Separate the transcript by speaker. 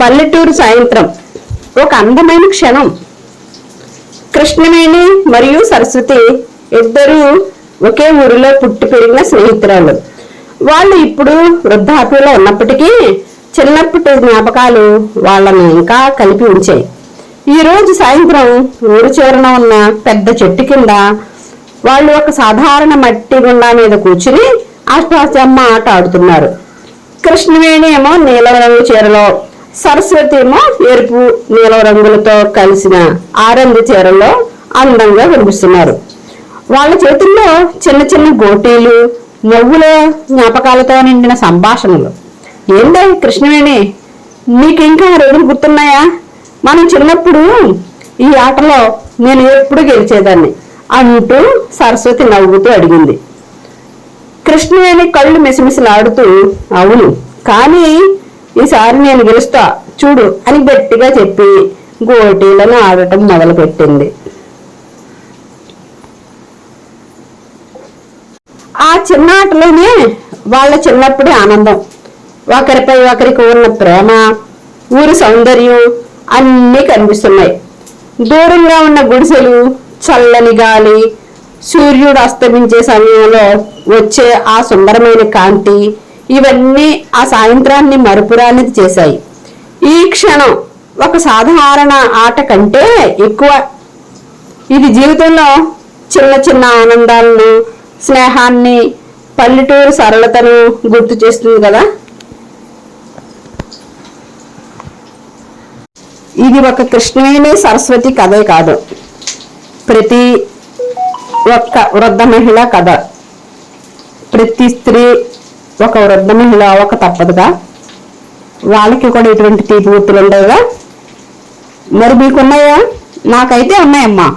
Speaker 1: పల్లెటూరు సాయంత్రం. ఒక అందమైన క్షణం. కృష్ణవేణి మరియు సరస్వతి ఇద్దరు ఒకే ఊరిలో పుట్టి పెరిగిన స్నేహితురాలు. వాళ్ళు ఇప్పుడు వృద్ధాప్యంలో ఉన్నప్పటికీ చిన్నప్పటి జ్ఞాపకాలు వాళ్ళని ఇంకా కలిపి ఉంచాయి. ఈ రోజు సాయంత్రం ఊరు చివరన ఉన్న పెద్ద చెట్టు కింద వాళ్ళు ఒక సాధారణ మట్టి గుండా మీద కూర్చుని అష్టాచమ్మ ఆట ఆడుతున్నారు. కృష్ణవేణి ఏమో నీలం రంగు చీరలో సరస్వతి ఏమో ఎరుపు నీలం రంగులతో కలిసిన ఆరెంజ్ చీరలో అందంగా కనిపిస్తున్నారు వాళ్ళ చేతుల్లో చిన్న చిన్న గోటీలు నవ్వుల జ్ఞాపకాలతో నిండిన సంభాషణలు. ఏందే కృష్ణవేణి నీకు ఇంకా రోజులు గుర్తున్నాయా? మనం చిన్నప్పుడు ఈ ఆటలో నేను ఎప్పుడు గెలిచేదాన్ని అంటూ సరస్వతి నవ్వుతూ అడిగింది. కృష్ణవేణి కళ్ళు మిసమిసలాడుతూ అవును కానీ ఈసారి నేను గెలుస్తా. చూడు అని గట్టిగా చెప్పి గోటీలను ఆడటం మొదలుపెట్టింది. ఆ చిన్న ఆటలోనే వాళ్ళ చిన్నప్పుడే ఆనందం. ఒకరిపై ఒకరికి ఉన్న ప్రేమ ఊరి సౌందర్యం అన్నీ కనిపిస్తున్నాయి. దూరంగా ఉన్న గుడిసెలు చల్లని గాలి సూర్యుడు అస్తమించే సమయంలో వచ్చే ఆ సుందరమైన కాంతి ఇవన్నీ ఆ సాయంత్రాన్ని మరుపురానిది చేశాయి. ఈ క్షణం ఒక సాధారణ ఆట కంటే ఎక్కువ. ఇది జీవితంలో చిన్న చిన్న ఆనందాలను స్నేహాన్ని పల్లెటూరు సరళతను గుర్తు చేస్తుంది కదా? ఇది ఒక కృష్ణవేణి సరస్వతి కథే కాదు. ప్రతి ఒక్క వృద్ధ మహిళ కథ. ప్రతి స్త్రీ ఒక వృద్ధ మహిళ ఒక తప్పదుగా. వాళ్ళకి కూడా ఇటువంటి తీపి గుర్తులు ఉండవుగా మరి మీకున్నాయా? నాకైతే ఉన్నాయమ్మా.